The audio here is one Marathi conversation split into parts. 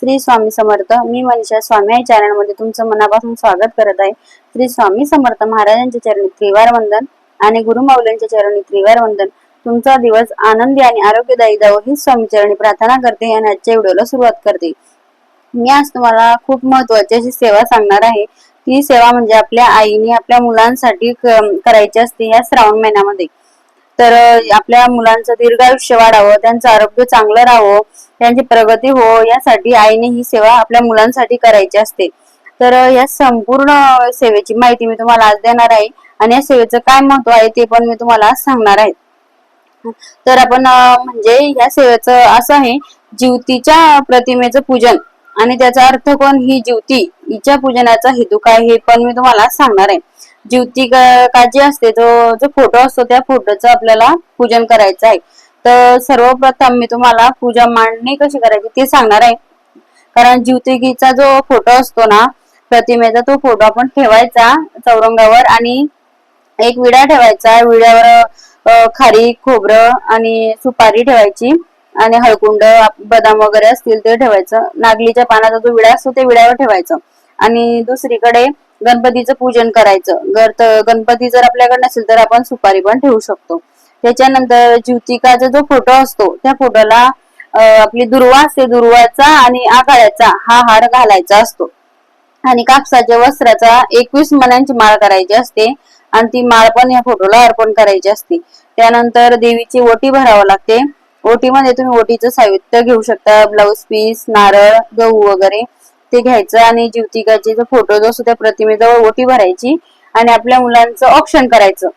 श्री स्वामी समर्थ. मी मनीषा स्वामी आई चॅनल तुमचं मनापासून स्वागत करत आहे. श्री स्वामी समर्थ महाराजांच्या चरणी त्रिवार वंदन आणि गुरुमाऊलींच्या चरणी त्रिवार वंदन. तुमचा दिवस आनंदी आणि आरोग्यदायी जावो. ही स्वामी चरणी प्रार्थना करते आणि आजच्या व्हिडिओला सुरुवात करते. मी आज तुम्हाला खूप महत्वाची अशी सेवा सांगणार आहे. ती सेवा म्हणजे आपल्या आईने आपल्या मुलांसाठी क- करायची असते या श्रावण महिन्यामध्ये. तर आपल्या मुलांचं दीर्घायुष्य वाढावं त्यांचं आरोग्य चांगलं राहावं त्यांची प्रगती हो यासाठी आईने ही सेवा आपल्या मुलांसाठी करायची असते. तर या संपूर्ण सेवेची माहिती मी तुम्हाला आज देणार आहे आणि या सेवेचं काय महत्त्व आहे ते पण मी तुम्हाला सांगणार आहे. तर आपण म्हणजे या सेवेचं असं आहे ज्युतीच्या प्रतिमेचं पूजन आणि त्याचा अर्थ कोण? ही ज्युती हिच्या पूजनाचा हेतू काय हे पण मी तुम्हाला सांगणार आहे. ज्युती का जे जी असते तो जो फोटो असतो त्या फोटोचं आपल्याला पूजन करायचं आहे. तर सर्वप्रथम मी तुम्हाला पूजा मांडणी कशी करायची ते सांगणार आहे. कारण ज्योतिकीचा जो फोटो असतो ना प्रतिमेचा तो फोटो आपण ठेवायचा चौरंगावर आणि एक विडा ठेवायचा. विड्यावर खारी खोबरं आणि सुपारी ठेवायची आणि हळकुंड बदाम वगैरे असतील ते ठेवायचं. नागलीच्या पानाचा जो विडा असतो ते विड्यावर ठेवायचं. आणि दुसरीकडे गणपतीचं पूजन करायचं. गर गणपती जर आपल्याकडे नसेल तर आपण सुपारी पण ठेवू शकतो. त्याच्यानंतर ज्योतिकाचा जो फोटो असतो त्या फोटोला आपली दुर्वा असते दुर्वाचा आणि आघाड्याचा हा हार घालायचा असतो. आणि कापसाच्या वस्त्राचा एकवीस मण्यांची माळ करायची असते आणि ती माळ पण या फोटोला अर्पण करायची असते. त्यानंतर देवीची ओटी भरावं लागते. ओटीमध्ये तुम्ही ओटीचं साहित्य घेऊ शकता ब्लाउज पीस नारळ गहू वगैरे. ते घ्यायचं आणि ज्योतिकाचे जो फोटो जो असतो त्या प्रतिमेजवळ ओटी भरायची आणि आपल्या मुलांचं ऑप्शन करायचं.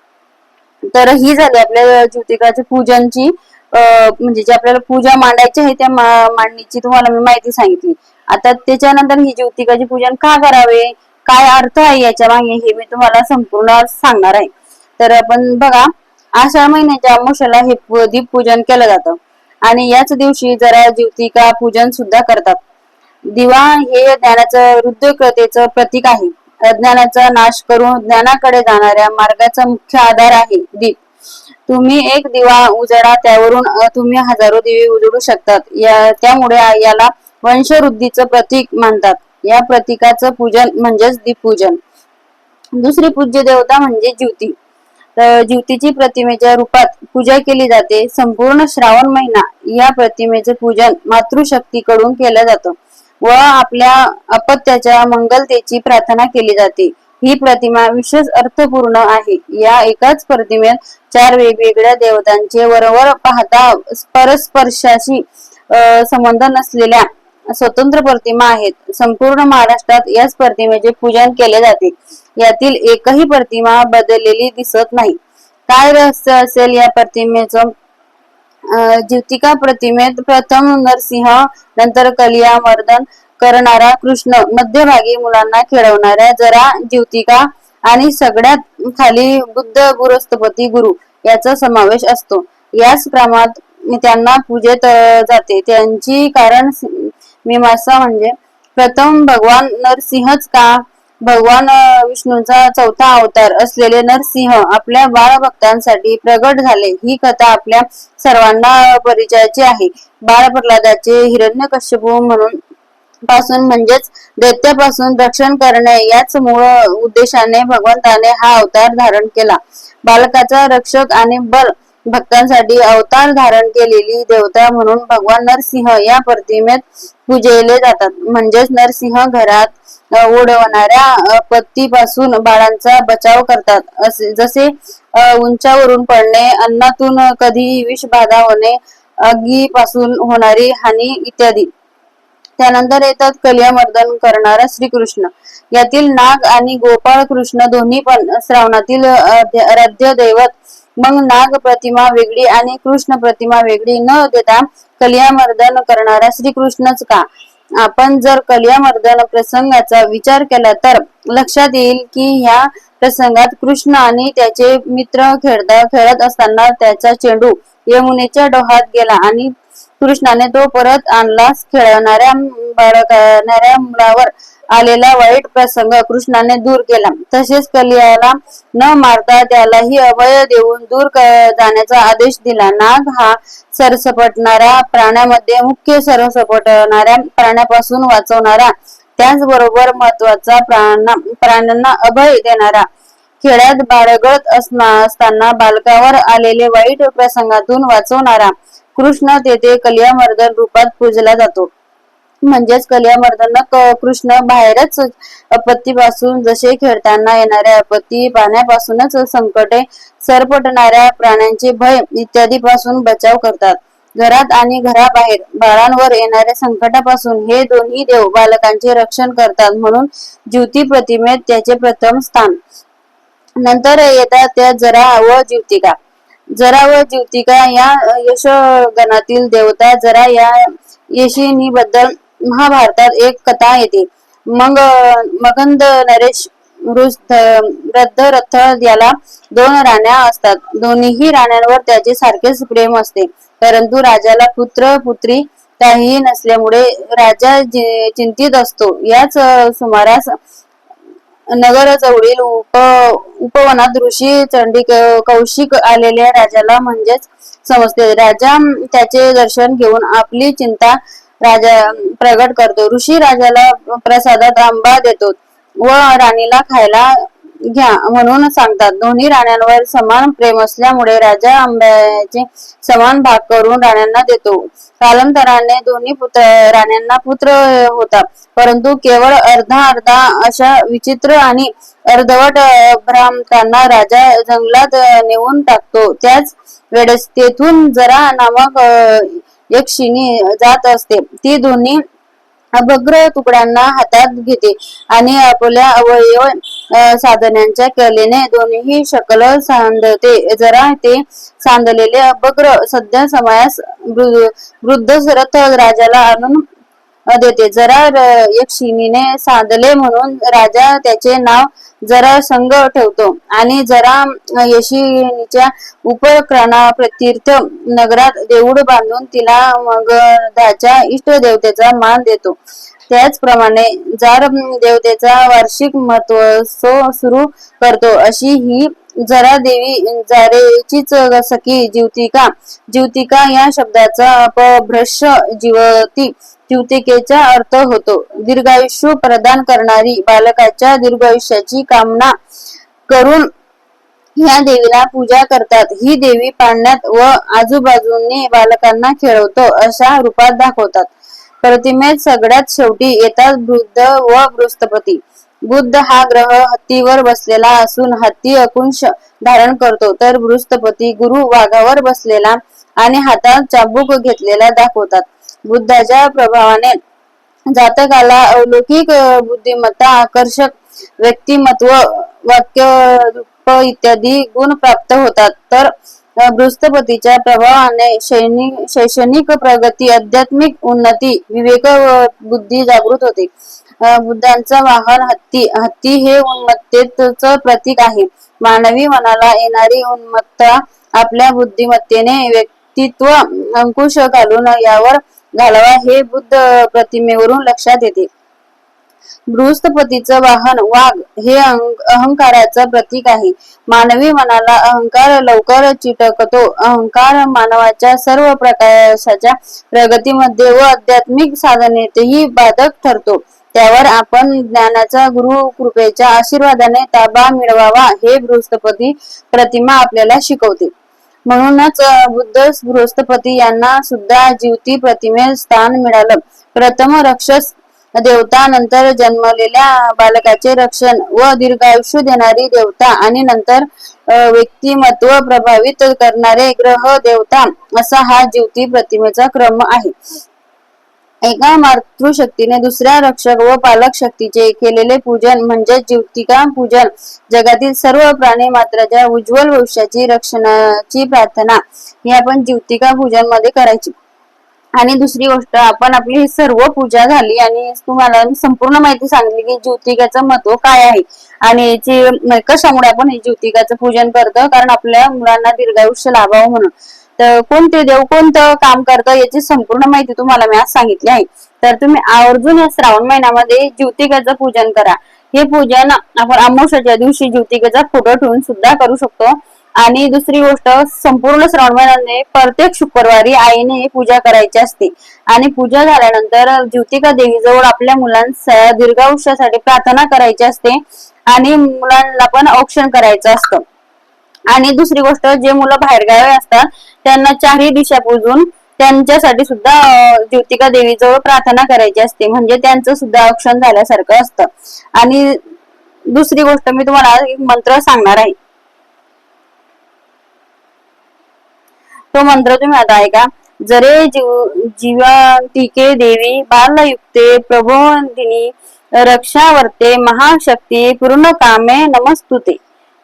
तर ही झाली आपल्या ज्योतिकाच्या पूजनची म्हणजे जे आपल्याला पूजा मांडायची आहे त्या मांडणीची तुम्हाला मी माहिती सांगितली. आता त्याच्यानंतर ही ज्योतिकाचे पूजन का करावे? काय अर्थ आहे याच्या मागे हे मी तुम्हाला संपूर्ण सांगणार आहे. तर आपण बघा आषाढ महिन्याच्या अमोशाला हे दीप दीपपूजन केलं जातं. आणि याच दिवशी जरा ज्योतिका पूजन सुद्धा करतात. दिवा हे ज्ञानाचं हृदयकतेचं प्रतीक आहे. अज्ञानाचा नाश करून ज्ञानाकडे जाणाऱ्या मार्गाचा मुख्य आधार आहे दीप. तुम्ही एक दिवा उजळा त्यावरून तुम्ही हजारो दिवे उजळू शकतात. या त्यामुळे याला वंशवृद्धीचं प्रतीक मानतात. या प्रतीकाचं पूजन म्हणजेच दीपपूजन. दुसरी पूज्य देवता म्हणजे ज्योती. तर ज्योतीची प्रतिमेच्या रूपात पूजा केली जाते. संपूर्ण श्रावण महिना या प्रतिमेचे पूजन मातृशक्तीकडून केलं जातं. व आपल्या अपत्याच्या मंगलतेची प्रार्थना केली जाते. ही प्रतिमा विशेष अर्थपूर्ण आहे. या एकाच प्रतिमेत चार वेगवेगळ्या देवतांचे वरवर पाहता परस्पर्शाशी संबंध नसलेल्या स्वतंत्र प्रतिमा आहेत. संपूर्ण महाराष्ट्रात याच प्रतिमेचे पूजन केले जाते. यातील एकही प्रतिमा बदललेली दिसत नाही. काय रहस्य असेल या प्रतिमेचं? ज्योतिका प्रतिमेत प्रथम नरसिंह नंतर कलिया मर्दन करणारा कृष्ण. मध्यभागी मुलांना खेळवणाऱ्या जरा ज्योतिका आणि सगळ्यात खाली बुद्ध गुरुस्तपती गुरु याचा समावेश असतो. याच क्रमात त्यांना पूजेत जाते. त्यांची कारण मीमांसा म्हणजे प्रथम भगवान नरसिंहच का? भगवान विष्णूचा चौथा अवतार असलेले नरसिंह आपल्या बाळभक्तांसाठी प्रगट झाले. ही कथा आपल्या सर्वांना परिचयाची आहे. बाळ प्रल्हादाचे हिरण्यकश्यपू म्हणून पासून म्हणजेच दैत्यापासून रक्षण करणे याच मूळ उद्देशाने भगवंताने हा अवतार धारण केला. बालकाचा रक्षक आणि बल भक्तांसाठी अवतार धारण केलेली देवता म्हणून भगवान नरसिंह या प्रतिमेत पूजले जातात. म्हणजेच नरसिंह घरात उडवणाऱ्या आपत्तीपासून बाळांचा बचाव करतात. असे जसे उंचावरून पडणे अन्नातून कधी विषबाधा होणे आगीपासून होणारी हानी इत्यादी. त्यानंतर येतात कलियामर्दन करणारा श्रीकृष्ण. यातील नाग आणि गोपाळ कृष्ण दोन्ही पण श्रावणातील आराध्य दैवत मग नाग प्रतिमा वेगळी आणि कृष्ण प्रतिमा वेगळी न देता कलियामर्दन करणारा श्रीकृष्णच का? आपण जर कलियामर्दन प्रसंगाचा विचार केला तर लक्षात येईल की ह्या प्रसंगात कृष्ण आणि त्याचे मित्र खेळता खेळत असताना त्याचा चेंडू यमुनेच्या डोहात गेला आणि कृष्णाने तो परत आणला खेळणाऱ्या बाळगणाऱ्या मुलावर. आलेला वाईट प्रसंग कृष्णाने दूर केला. तसेच कलियाला न मारता त्यालाही अभय देऊन दूर जाण्याचा आदेश दिला. नाग हा सरसपटणारा प्राण्यामध्ये मुख्य सरसपटणाऱ्या प्राण्यापासून वाचवणारा त्याचबरोबर महत्त्वाचा प्राण प्राण्यांना अभय देणारा. खेड्यात बाळगत असताना बालकावर आलेले वाईट प्रसंगातून वाचवणारा कृष्ण तेथे कलियामर्दन रूपात पूजला जातो. म्हणजेच कलियामर्दन कृष्ण बाहेरच आपत्तीपासून जसे खेळताना येणाऱ्या आपत्ती पाण्यापासूनच संकटे सरपटणाऱ्या प्राण्यांचे भय इत्यादी पासून बचाव करतात. घरात आणि घराबाहेर बाळांवर येणाऱ्या संकटापासून हे दोन्ही देव बालकांचे रक्षण करतात म्हणून ज्योती प्रतिमेत त्याचे प्रथम स्थान. नंतर येतात त्या जरा व ज्युतिका. जरा व ज्युतिका या यशगणातील देवता जरा या यशिनी बद्दल महाभारतात एक कथा येते. मग मगंद नरेश रथ याला दोन राण्या असतात. दोन्हीही राण्यांवर त्याचे सारखेच प्रेम असते. परंतु राजाला पुत्र पुत्री काहीही नसल्यामुळे राजा चिंतित असतो. याच सुमारास नगर जवळील उप उपवनात ऋषी चंडी कौशिक आलेल्या राजाला म्हणजेच समजते. राजा त्याचे दर्शन घेऊन आपली चिंता राजा प्रगट करतो. ऋषी राजाला प्रसादात आंबा देतो. व राणीला खायला घ्या म्हणून सांगतात. दोन्ही राण्यांवर समान प्रेम असल्यामुळे राजा आंब्याचे समान भाग करून राण्यांना देतो. कालांतराने दोन्ही पुत्र राण्यांना पुत्र होता परंतु केवळ अर्धा अर्धा अशा विचित्र आणि अर्धवट भ्रामकांना राजा जंगलात नेऊन टाकतो. त्याच वेळेस तेथून जरा नामक यक्षिणी जात असते. ती दोन्ही अभग्र तुकड्यांना हातात घेते आणि आपल्या अवयव साधनांच्या कलेने दोन्ही शकल सांधते. जरा ते सांधलेले अभग्र सध्या समयास वृद्ध रथ राजाला आणून देते. जरा र- यक्षिणीने साधले म्हणून राजा त्याचे नाव जरा संघ ठेवतो. आणि जरा यशिनीच्या उपक्रणा प्रतीर्थ नगरात देऊळ बांधून तिला मगधाच्या इष्टदेवतेचा मान देतो. त्याचप्रमाणे जार देवतेचा वार्षिक महोत्सव सुरू करतो. अशी ही जरा देवी जारेचीच सखी जीवतिका जीवतिका या शब्दाचा अपभ्रश जीवती जीवतिकेचा अर्थ होतो. दीर्घायुष्य प्रदान करणारी बालकाच्या दीर्घायुष्याची कामना करून ह्या देवीला पूजा करतात. ही देवी पाण्यात व आजूबाजूने बालकांना खेळवतो अशा रूपात दाखवतात. प्रतिमेत सगळ्यात शेवटी येतात वृद्ध व बृहस्पती बुद्ध हा ग्रह हत्तीवर बसलेला असून हत्ती अकुंश धारण करतो. तर बृहस्पती गुरु वाघावर बसलेला आणि हातात चाबूक घेतलेला दाखवतात. बुद्धाच्या प्रभावाने जातकाला अलौकिक बुद्धिमत्ता आकर्षक व्यक्तिमत्व वाक्य इत्यादी गुण प्राप्त होतात. तर बृहस्पतीच्या प्रभावाने शैक्षणिक प्रगती आध्यात्मिक उन्नती विवेक बुद्धी जागृत होते. बुद्धांचा वाहन हत्ती हत्ती हे उन्मत्तेच प्रतीक आहे. मानवी मनाला येणारी उन्मत्ता आपल्या बुद्धिमत्तेने व्यक्तित्व अंकुश घालून यावर घालवा हे बुद्ध प्रतिमेवरून लक्षात येते. बृहस्पतीचं वाहन वाघ हे अहंकाराचं प्रतीक आहे. मानवी मनाला अहंकार लवकर चिटकतो. अहंकार मानवाच्या सर्व प्रकाशाच्या प्रगतीमध्ये व आध्यात्मिक साधनेतही बाधक ठरतो. त्यावर आपण ज्ञानाचा गुरु कृपेच्या आशीर्वादाने ताबा मिळवावा हे बृहस्पती प्रतिमा आपल्याला शिकवते. म्हणूनच बुद्ध बृहस्पती यांना सुद्धा जीवती प्रतिमे स्थान मिळालं. प्रथम रक्षस देवता नंतर जन्मलेल्या बालकाचे रक्षण व दीर्घायुष्य देणारी देवता आणि नंतर व्यक्तिमत्व प्रभावित करणारे ग्रह देवता असा हा जीवती प्रतिमेचा क्रम आहे. एका मातृशक्तीने दुसऱ्या रक्षक व पालक शक्तीचे केलेले पूजन म्हणजे ज्योतिका पूजन. जगातील सर्व प्राणी मात्राच्या उज्ज्वल भविष्याची रक्षणाची प्रार्थना ही आपण ज्योतिका पूजनमध्ये करायची. आणि दुसरी गोष्ट आपण आपली सर्व पूजा झाली आणि तुम्हाला संपूर्ण माहिती सांगितली की ज्योतिकाचं महत्त्व काय आहे. आणि याची कशामुळे आपण हे ज्योतिकाचं पूजन करतो? कारण आपल्या मुलांना दीर्घायुष्य लाभावं म्हणून. तर कोणते देव कोणतं काम करतं याची संपूर्ण माहिती तुम्हाला मी आज सांगितली आहे. तर तुम्ही आवर्जून या श्रावण महिन्यामध्ये ज्योतिकाचं पूजन करा. हे पूजन आपण अमावस्याच्या दिवशी ज्योतिकेचा फोटो ठेवून सुद्धा करू शकतो. आणि दुसरी गोष्ट संपूर्ण श्रावण महिन्याने प्रत्येक शुक्रवारी आईने पूजा करायची असते. आणि पूजा झाल्यानंतर ज्योतिका देवीजवळ आपल्या मुलांच्या दीर्घायुष्यासाठी प्रार्थना करायची असते. आणि मुलांना पण औक्षण करायचं असतं. आणि दुसरी गोष्ट जे मुलं बाहेरगावी असतात त्यांना चारही दिशा पूजून त्यांच्यासाठी सुद्धा ज्योतिका देवीजवळ प्रार्थना करायची असते. म्हणजे त्यांचं सुद्धा औक्षण झाल्यासारखं असतं. आणि दुसरी गोष्ट मी तुम्हाला एक मंत्र सांगणार आहे. तो मंत्र तुम्ही आता ऐका. जरे जीव जीवांतिके देवी बालयुक्ते प्रबोधिनी रक्षावर्ते महाशक्ती पूर्ण कामे नमस्तुते.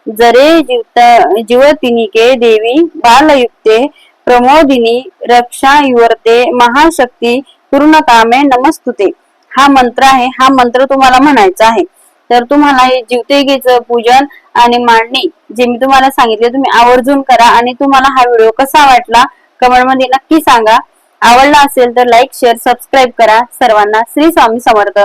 जरे जीवता जीवतिनिके देवी बालयुक्ते प्रमोदिनी रक्षा युवर्ते महाशक्ती पूर्ण कामे नमस्तुते. हा मंत्र आहे. हा मंत्र तुम्हाला म्हणायचा आहे. तर तुम्हाला हे जीवतेगेचं पूजन आणि मांडणी जे मी तुम्हाला सांगितले तुम्ही आवर्जून करा आणि तुम्हाला हा व्हिडिओ कसा वाटला कमेंटमध्ये नक्की सांगा. आवडला असेल तर लाईक शेअर सबस्क्राईब करा. सर्वांना श्री स्वामी समर्थ.